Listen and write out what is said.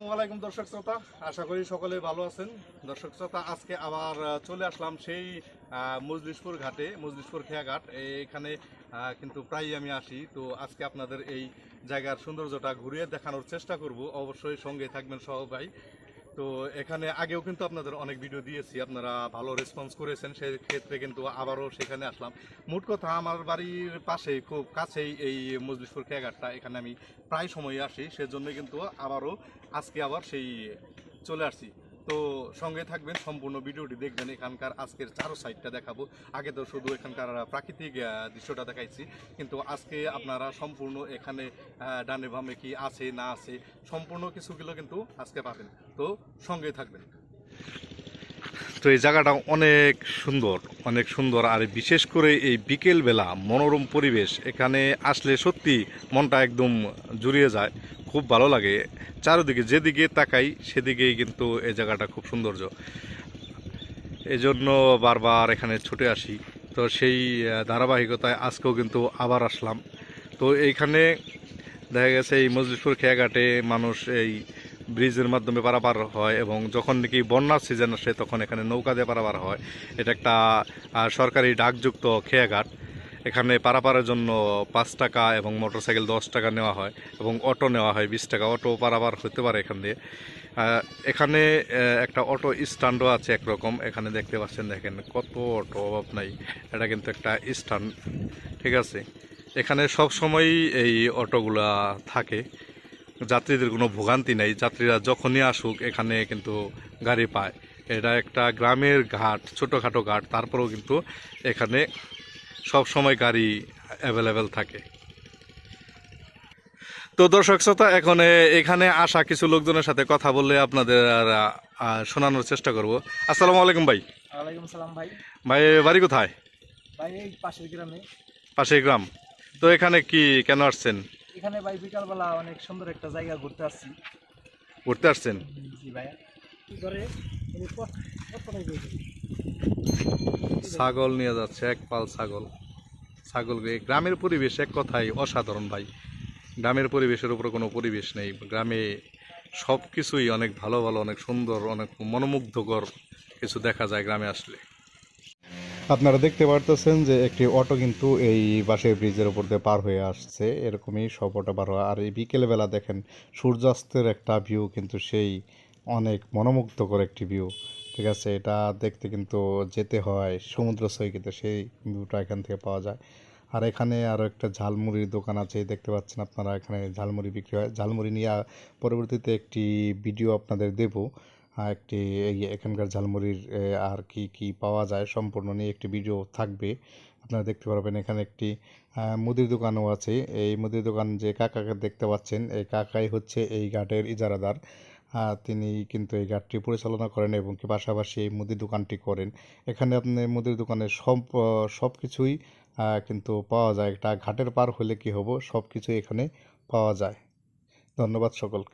আসসালামাইকুম দর্শক শ্রোতা। আশা করি সকলে ভালো আছেন। দর্শক শ্রোতা, আজকে আবার চলে আসলাম সেই মজলিশপুর ঘাটে, মজলিশপুর খেয়াঘাট। এখানে কিন্তু প্রায়ই আমি আসি। তো আজকে আপনাদের এই জায়গার সৌন্দর্যটা ঘুরিয়ে দেখানোর চেষ্টা করব। অবশ্যই সঙ্গে থাকবেন সহ ভাই। তো এখানে আগেও কিন্তু আপনাদের অনেক ভিডিও দিয়েছি, আপনারা ভালো রেসপন্স করেছেন সেই ক্ষেত্রে কিন্তু আবারও সেখানে আসলাম। মোট কথা, আমার বাড়ির পাশে খুব কাছেই এই মজলিশপুর খেয়াঘাটটা, এখানে আমি প্রায় সময় আসি, সেজন্য কিন্তু আবারও আজকে আবার সেই চলে আসছি। তো সঙ্গে থাকবেন, সম্পূর্ণ ভিডিওটি দেখবেন। এখানকার আজকের চারো সাইডটা দেখাবো। আগে তো শুধু এখানকার প্রাকৃতিক দৃশ্যটা দেখাইছি। কিন্তু আজকে আপনারা সম্পূর্ণ এখানে ডানে বামে কি আছে না আছে, সম্পূর্ণ কিছুগুলো কিন্তু আজকে পাবেন। তো সঙ্গে থাকবেন। তো এই জায়গাটা অনেক সুন্দর অনেক সুন্দর। আর বিশেষ করে এই বিকেল বেলা মনোরম পরিবেশ, এখানে আসলে সত্যি মনটা একদম জুড়িয়ে যায়, খুব ভালো লাগে। চারিদিকে যেদিকে তাকাই, সেদিকেই কিন্তু এই জায়গাটা খুব সৌন্দর্য। এই জন্য বারবার এখানে ছুটে আসি। তো সেই ধারাবাহিকতায় আজকেও কিন্তু আবার আসলাম। তো এইখানে দেখা গেছে এই মজলিশপুর খেয়াঘাটে মানুষ এই ব্রিজের মাধ্যমে পারাপার হয় এবং যখন নাকি বন্যার সিজন আসে তখন এখানে নৌকা দিয়ে পারাপার হয়। এটা একটা সরকারি ডাকযুক্ত খেয়াঘাট। এখানে পারাপারের জন্য পাঁচ টাকা এবং মোটরসাইকেল দশ টাকা নেওয়া হয় এবং অটো নেওয়া হয় বিশ টাকা। অটো পারাপার হতে পারে এখান দিয়ে। এখানে একটা অটো স্ট্যান্ডও আছে একরকম। এখানে দেখতে পাচ্ছেন, দেখেন কত অটো, অভাব নাই। এটা কিন্তু একটা স্ট্যান্ড। ঠিক আছে? এখানে সব সময়ই এই অটোগুলা থাকে। যাত্রীদের কোনো ভোগান্তি নেই। যাত্রীরা যখনই আসুক এখানে কিন্তু গাড়ি পায়। এটা একটা গ্রামের ঘাট ছোটোখাটো ঘাট। তারপরেও কিন্তু এখানে সব সময় গাড়ি অ্যাভেলেবেল থাকে। তো দর্শক শ্রোতা এখন এখানে আসা কিছু লোকজনের সাথে কথা বললে আপনাদের আর, শোনানোর চেষ্টা করব। আসসালামু আলাইকুম ভাই। ভাই। ভাই বাড়ি কোথায়? ভাই পাশের গ্রামে। পাশের গ্রাম। তো এখানে কি কেন আসছেন? এখানে ভাই বিকালবেলা অনেক সুন্দর একটা জায়গা ঘুরতে আসছি। ঘুরতে আসছেন? জি কি করে? ছাগল নিয়ে যাচ্ছে এক পাল ছাগল। ছাগল গ্রামের পরিবেশ এক কথাই অসাধারণ ভাই। গ্রামের পরিবেশের উপরে কোনো পরিবেশ নেই। গ্রামে সব কিছুই অনেক ভালো ভালো অনেক সুন্দর অনেক মনোমুগ্ধকর কিছু দেখা যায় গ্রামে আসলে। আপনারা দেখতে পারতেছেন যে একটি অটো কিন্তু এই বাসের ব্রিজের উপর দিয়ে পার হয়ে আসছে। এরকমই সব অটো পার হয় আর এই বিকেলবেলা দেখেন, সূর্যাস্তের একটা ভিউ কিন্তু সেই অনেক মনোমুগ্ধকর একটি ভিউ ঠিক আছে, এটা দেখতে কিন্তু যেতে হয়, সমুদ্র সৈকতে সেই ভিউটা এখান থেকে পাওয়া যায়। আর এখানে আরও একটা ঝালমুড়ির দোকান আছে দেখতে পাচ্ছেন আপনারা এখানে ঝালমুড়ি বিক্রি হয়। ঝালমুড়ি নিয়ে পরবর্তীতে একটি ভিডিও আপনাদের দেবো। একটি এখানকার ঝালমুড়ির আর কি কি পাওয়া যায় সম্পূর্ণ নিয়ে একটি ভিডিও থাকবে। আপনারা দেখতে পারবেন এখানে একটি মুদির দোকানও আছে। এই মুদির দোকান যে কাকাকে দেখতে পাচ্ছেন, এই কাকাই হচ্ছে এই ঘাটের ইজারাদার। তিনি কিন্তু এই ঘাটটি পরিচালনা করেন এবং কি পাশাপাশি এই মুদির দোকানটি করেন। এখানে আপনি মুদির দোকানের সব সব কিছুই কিন্তু পাওয়া যায়। একটা ঘাটের পার হলে কি হব? সব কিছুই এখানে পাওয়া যায়। ধন্যবাদ সকলকে।